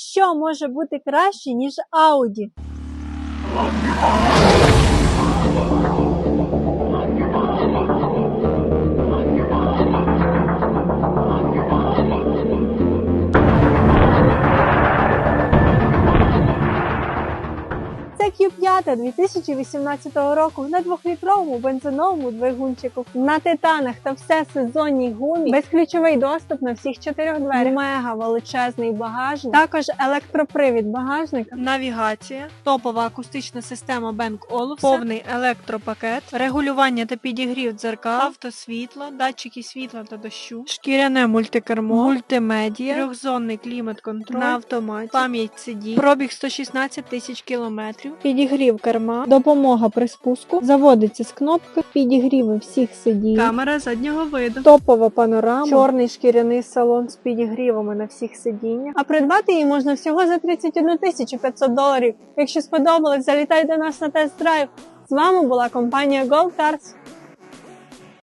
Що може бути краще, ніж Audi? Це Q5 2018 року на двохлітровому бензиновому двигунчику. На титанах та всесезонній гумі, безключовий доступ на всіх чотирьох дверях, мега величезний багажник, також електропривід багажника, навігація, топова акустична система Bang Olufsen, повний електропакет, регулювання та підігрів дзеркал, автосвітло, датчики світла та дощу, шкіряне мультикермо, мультимедіа, трьохзонний клімат-контроль. На автоматі, пам'ять сидінь, пробіг 116 тисяч кілометрів, підігрів керма, допомога при спуску, заводиться з кнопки, підігріви всіх сидінь, камера заднього виду, топова панорама, чорний шкіряний салон з підігрівами на всіх сидіннях. А придбати її можна всього за 31 тисячу 500 доларів. Якщо сподобалось, залітай до нас на тест-драйв. З вами була компанія Gold Cars.